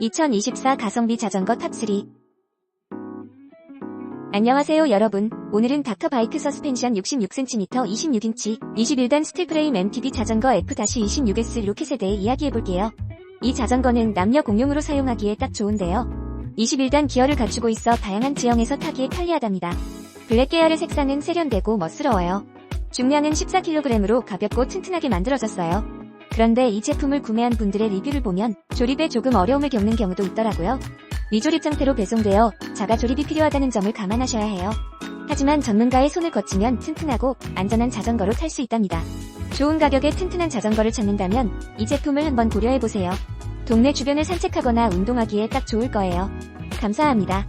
2024 가성비 자전거 탑3 안녕하세요 여러분. 오늘은 닥터바이크 서스펜션 66cm 26인치 21단 스틸프레임 MTB 자전거 F-26S 로켓에 대해 이야기해볼게요. 이 자전거는 남녀 공용으로 사용하기에 딱 좋은데요. 21단 기어를 갖추고 있어 다양한 지형에서 타기에 편리하답니다. 블랙 계열의 색상은 세련되고 멋스러워요. 중량은 14kg으로 가볍고 튼튼하게 만들어졌어요. 그런데 이 제품을 구매한 분들의 리뷰를 보면 조립에 조금 어려움을 겪는 경우도 있더라고요. 미조립 상태로 배송되어 자가 조립이 필요하다는 점을 감안하셔야 해요. 하지만 전문가의 손을 거치면 튼튼하고 안전한 자전거로 탈 수 있답니다. 좋은 가격에 튼튼한 자전거를 찾는다면 이 제품을 한번 고려해보세요. 동네 주변을 산책하거나 운동하기에 딱 좋을 거예요. 감사합니다.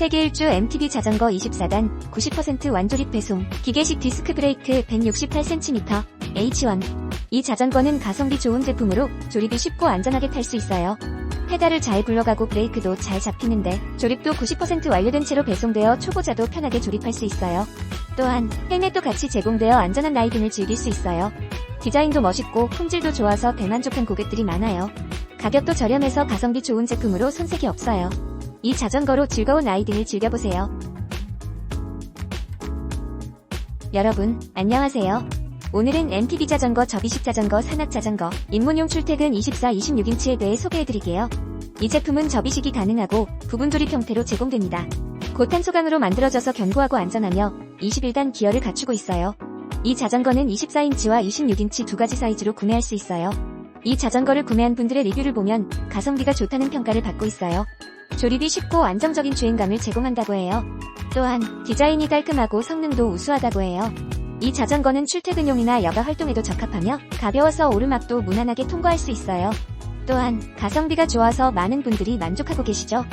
세계 일주 MTB 자전거 24단 90% 완조립 배송 기계식 디스크 브레이크 168cm H1 이 자전거는 가성비 좋은 제품으로 조립이 쉽고 안전하게 탈 수 있어요. 페달을 잘 굴러가고 브레이크도 잘 잡히는데 조립도 90% 완료된 채로 배송되어 초보자도 편하게 조립할 수 있어요. 또한 헬멧도 같이 제공되어 안전한 라이딩을 즐길 수 있어요. 디자인도 멋있고 품질도 좋아서 대만족한 고객들이 많아요. 가격도 저렴해서 가성비 좋은 제품으로 손색이 없어요. 이 자전거로 즐거운 라이딩을 즐겨보세요. 여러분, 안녕하세요. 오늘은 MTB 자전거 접이식 자전거 산악 자전거 입문용 출퇴근 24, 26인치에 대해 소개해드릴게요. 이 제품은 접이식이 가능하고 부분 조립 형태로 제공됩니다. 고탄 소강으로 만들어져서 견고하고 안전하며 21단 기어를 갖추고 있어요. 이 자전거는 24인치와 26인치 두 가지 사이즈로 구매할 수 있어요. 이 자전거를 구매한 분들의 리뷰를 보면 가성비가 좋다는 평가를 받고 있어요. 조립이 쉽고 안정적인 주행감을 제공한다고 해요. 또한 디자인이 깔끔하고 성능도 우수하다고 해요. 이 자전거는 출퇴근용이나 여가 활동에도 적합하며 가벼워서 오르막도 무난하게 통과할 수 있어요. 또한 가성비가 좋아서 많은 분들이 만족하고 계시죠.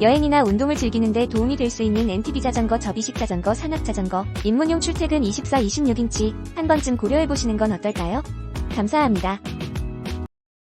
여행이나 운동을 즐기는데 도움이 될 수 있는 MTB 자전거, 접이식 자전거, 산악 자전거, 입문용 출퇴근 24, 26인치 한 번쯤 고려해보시는 건 어떨까요? 감사합니다.